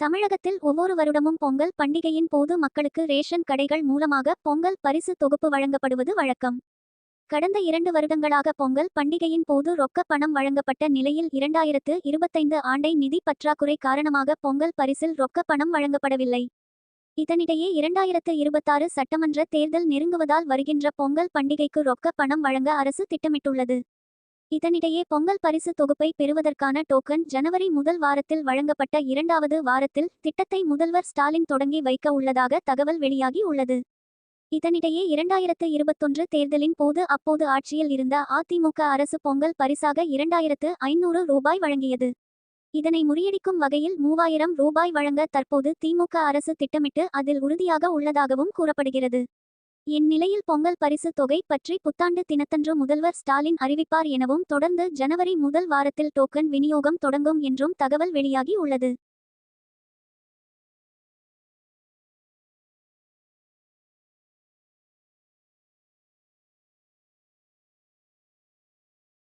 தமிழகத்தில் ஒவ்வொரு வருடமும் பொங்கல் பண்டிகையின் போது மக்களுக்கு ரேஷன் கடைகள் மூலமாக பொங்கல் பரிசு தொகுப்பு வழங்கப்படுவது வழக்கம். கடந்த இரண்டு வருடங்களாக பொங்கல் பண்டிகையின் போது ரொக்க பணம் வழங்கப்பட்ட நிலையில் இரண்டாயிரத்து இருபத்தைந்து ஆண்டை நிதி பற்றாக்குறை காரணமாக பொங்கல் பரிசில் ரொக்க பணம் வழங்கப்படவில்லை. இதனிடையே இரண்டாயிரத்து இருபத்தாறு சட்டமன்ற தேர்தல் நெருங்குவதால் வருகின்ற பொங்கல் பண்டிகைக்கு ரொக்க பணம் வழங்க அரசு திட்டமிட்டுள்ளது. இதனிடையே பொங்கல் பரிசு தொகுப்பை பெறுவதற்கான டோக்கன் ஜனவரி முதல் வாரத்தில் வழங்கப்பட்ட இரண்டாவது வாரத்தில் திட்டத்தை முதல்வர் ஸ்டாலின் தொடங்கி வைக்க உள்ளதாக தகவல் வெளியாகி உள்ளது. இதனிடையே இரண்டாயிரத்து இருபத்தொன்று தேர்தலின் போது அப்போது ஆட்சியில் இருந்த அதிமுக அரசு பொங்கல் பரிசாக இரண்டாயிரத்து ஐநூறு ரூபாய் வழங்கியது. இதனை முறியடிக்கும் வகையில் மூவாயிரம் ரூபாய் வழங்க தற்போது திமுக அரசு திட்டமிட்டு அதில் உறுதியாக உள்ளதாகவும் கூறப்படுகிறது. இந்நிலையில் பொங்கல் பரிசு தொகை பற்றி புத்தாண்டு தினத்தன்று முதல்வர் ஸ்டாலின் அறிவிப்பார் எனவும் தொடர்ந்து ஜனவரி முதல் வாரத்தில் டோக்கன் விநியோகம் தொடங்கும் என்றும் தகவல் வெளியாகி உள்ளது.